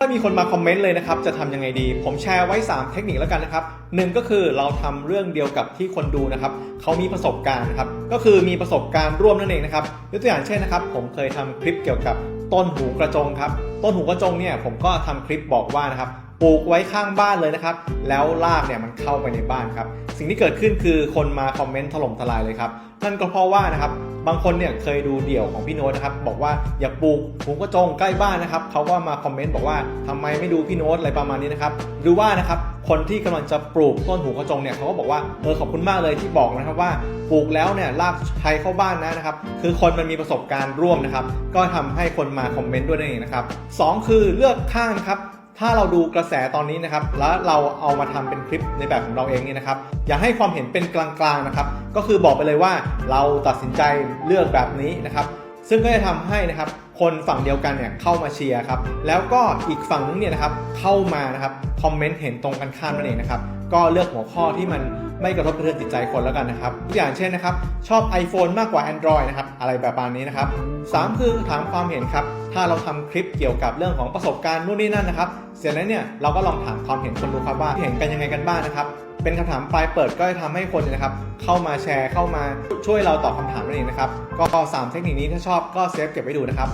ถ้ามีคนมาคอมเมนต์เลยนะครับ จะทำยังไงดี ผมแชร์ไว้ 3 เทคนิคแล้วกันนะครับหนึ่งก็คือเราทำเรื่องเดียวกับที่คนดูนะครับเขามีประสบการณ์นะครับ ก็คือมีประสบการณ์ร่วมนั่นเองนะครับยกตัวอย่างเช่นนะครับ ผมเคยทำคลิปเกี่ยวกับต้นหูกระจงครับ ต้นหูกระจงเนี่ยผมก็ทำคลิปบอกว่านะครับ ปลูกไว้ข้างบ้านเลยนะครับ แล้วรากเนี่ยมันเข้าไปในบ้านครับ สิ่งที่เกิดขึ้นคือคนมาคอมเมนต์ถล่มทลายเลยครับ นั่นก็เพราะว่านะครับ บางคนเนี่ยเคยดูเดี่ยวของพี่โน้ตนะครับ บอกว่าอย่าปลูกหูกระจงใกล้บ้านนะครับ เขาก็มาคอมเมนต์บอกว่าทำไมไม่ดูพี่โน้ตอะไรประมาณนี้นะครับ หรือว่านะครับคนที่กำลังจะปลูกต้นหูกระจงเนี่ยเขาก็บอกว่าเออขอบคุณมากเลยที่บอกนะครับว่าปลูกแล้วเนี่ยรากไทยเข้าบ้านนะนะครับ คือคนมันมีประสบการณ์ร่วมนะครับ ก็ทำให้คนมาคอมเมนต์ด้วยนั่นเองนะครับสองคือเลือกข้างนครับ ถ้าเราดูกระแสตอนนี้นะครับ แล้วเราเอามาทำเป็นคลิปในแบบของเราเองนี่นะครับ อย่าให้ความเห็นเป็นกลางๆนะครับ ก็คือบอกไปเลยว่าเราตัดสินใจเลือกแบบนี้นะครับ ซึ่งก็จะทำให้นะครับ คนฝั่งเดียวกันเนี่ยเข้ามาเชียร์ครับ แล้วก็อีกฝั่งนึงเนี่ยนะครับเข้ามานะครับคอมเมนต์เห็นตรงกันข้ามนั่นเองนะครับ ก็เลือกหัวข้อที่มันไม่กระทบกระเทือนจิตใจคนแล้วกันนะครับตัวอย่างเช่นนะครับ ชอบ iPhone มากกว่า Android นะครับ อะไรแบบนนี้นะครับสามคือถามความเห็นครับ ถ้าเราทำคลิปเกี่ยวกับเรื่องของประสบการณ์นู่นนี่นั่นนะครับเสร็จแล้วเนี่ยเราก็ลองถามความเห็นคนดูครับว่าเห็นกันยังไงกันบ้างนะครับเป็นคำถามปลายเปิดก็จะทำให้คนนยนะครับเข้ามาแชร์เข้ามาช่วยเราตอบคำถามนั่นเองนะครับก็สามเทคนิคนี้ถ้าชอบก็เซฟเก็บไว้ดูนะครับ